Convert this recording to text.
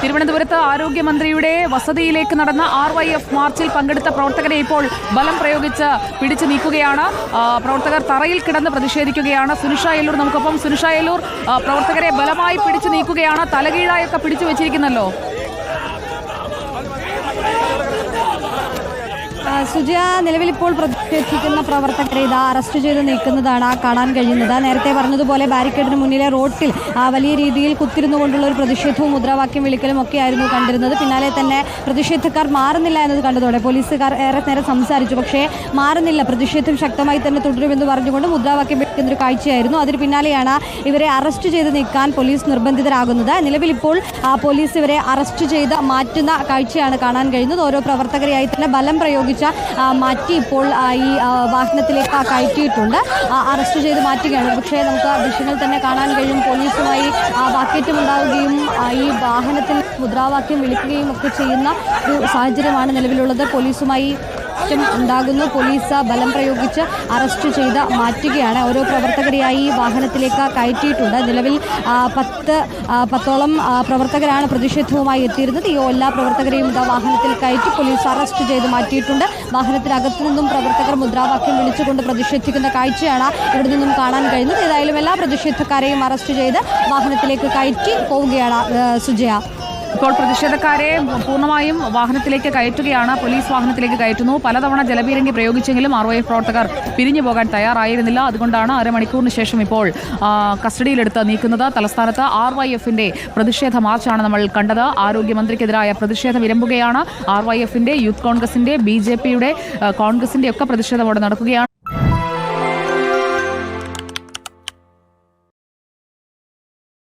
തിരുവനന്തപുരത്ത് ആരോഗ്യമന്ത്രിയുടെ വസതിയിലേക്ക് നടന്ന R Y F മാർച്ചിൽ പങ്കെടുത്ത പ്രവർത്തകരെ ഇപ്പോൾ ബലം പ്രയോഗിച്ച് പിടിച്ചു നീക്കുകയാണ്. പ്രവർത്തകർ തറയിൽ കിടന്ന് പ്രതിഷേധിക്കുകയാണ്. സുനിഷ എല്ലൂർ നമുക്കൊപ്പം. സുനിഷ എല്ലൂർ പ്രവർത്തകരെ ബലമായി പിടിച്ചു നീക്കുകയാണ്. തലകീഴായൊക്കെ പിടിച്ചു വെച്ചിരിക്കുന്നല്ലോ. സുജയ നിലവിലിപ്പോൾ പ്രതിഷേധിക്കുന്ന പ്രവർത്തകരെ ഇതാ അറസ്റ്റ് ചെയ്ത് നീക്കുന്നതാണ് കാണാൻ കഴിയുന്നത്. നേരത്തെ പറഞ്ഞതുപോലെ ബാരിക്കേഡിന് മുന്നിലെ റോട്ടിൽ വലിയ രീതിയിൽ കുത്തിരുന്നു കൊണ്ടുള്ള ഒരു പ്രതിഷേധവും മുദ്രാവാക്യം വിളിക്കലും ഒക്കെ ആയിരുന്നു കണ്ടിരുന്നത്. പിന്നാലെ തന്നെ പ്രതിഷേധക്കാർ മാറുന്നില്ല എന്നത് കണ്ടതോടെ പോലീസുകാർ ഏറെ നേരം സംസാരിച്ചു. പക്ഷേ മാറുന്നില്ല. പ്രതിഷേധം ശക്തമായി തന്നെ തുടരുമെന്ന് പറഞ്ഞുകൊണ്ട് മുദ്രാവാക്യം വിളിക്കുന്ന ഒരു കാഴ്ചയായിരുന്നു. അതിന് പിന്നാലെയാണ് ഇവരെ അറസ്റ്റ് ചെയ്ത് നീക്കാൻ പോലീസ് നിർബന്ധിതരാകുന്നത്. നിലവിലിപ്പോൾ പോലീസ് ഇവരെ അറസ്റ്റ് ചെയ്ത് മാറ്റുന്ന കാഴ്ചയാണ് കാണാൻ കഴിയുന്നത്. ഓരോ പ്രവർത്തകരെയായി തന്നെ ബലം പ്രയോഗിച്ച മാറ്റി ഇപ്പോൾ ഈ വാഹനത്തിലേക്ക് കയറ്റിയിട്ടുണ്ട്. അറസ്റ്റ് ചെയ്ത് മാറ്റുകയാണ്. പക്ഷേ നമുക്ക് ദൃശ്യങ്ങൾ തന്നെ കാണാൻ കഴിയും. പോലീസുമായി ആ, വാക്കേറ്റം ഉണ്ടാവുകയും ഈ വാഹനത്തിൽ മുദ്രാവാക്യം വിളിക്കുകയും ഒക്കെ ചെയ്യുന്ന ഒരു സാഹചര്യമാണ് നിലവിലുള്ളത്. പോലീസുമായി മാറ്റം ഉണ്ടാകുന്നു. പോലീസ് ബലം പ്രയോഗിച്ച് അറസ്റ്റ് ചെയ്ത് മാറ്റുകയാണ്. ഓരോ പ്രവർത്തകരെയായി വാഹനത്തിലേക്ക് കയറ്റിയിട്ടുണ്ട്. നിലവിൽ പത്ത് പത്തോളം പ്രവർത്തകരാണ് പ്രതിഷേധവുമായി എത്തിയിരുന്നത്. ഈ എല്ലാ പ്രവർത്തകരെയും ഇതാ വാഹനത്തിൽ കയറ്റി പോലീസ് അറസ്റ്റ് ചെയ്ത് മാറ്റിയിട്ടുണ്ട്. വാഹനത്തിനകത്തു നിന്നും പ്രവർത്തകർ മുദ്രാവാക്യം വിളിച്ചുകൊണ്ട് പ്രതിഷേധിക്കുന്ന കാഴ്ചയാണ് ഇവിടെ നിന്നും കാണാൻ കഴിയുന്നത്. ഏതായാലും എല്ലാ പ്രതിഷേധക്കാരെയും അറസ്റ്റ് ചെയ്ത് വാഹനത്തിലേക്ക് കയറ്റി പോവുകയാണ് സുജയ. ഇപ്പോൾ പ്രതിഷേധക്കാരെ പൂർണമായും വാഹനത്തിലേക്ക് കയറ്റുകയാണ്. പോലീസ് വാഹനത്തിലേക്ക് കയറ്റുന്നു. പലതവണ ജലപീരങ്കി പ്രയോഗിച്ചെങ്കിലും ആർ പ്രവർത്തകർ പിരിഞ്ഞു പോകാൻ തയ്യാറായിരുന്നില്ല. അതുകൊണ്ടാണ് അരമണിക്കൂറിന് ശേഷം ഇപ്പോൾ കസ്റ്റഡിയിലെടുത്ത് നീക്കുന്നത്. തലസ്ഥാനത്ത് ആർ വൈ എഫിന്റെ പ്രതിഷേധ മാർച്ചാണ് നമ്മൾ കണ്ടത്. ആരോഗ്യമന്ത്രിക്കെതിരായ പ്രതിഷേധം ഇരമ്പുകയാണ് ആർ വൈ എഫിന്റെ യൂത്ത് കോൺഗ്രസിന്റെ ബി ജെ പിയുടെ കോൺഗ്രസിന്റെ ഒക്കെ പ്രതിഷേധം അവിടെ നടക്കുകയാണ്.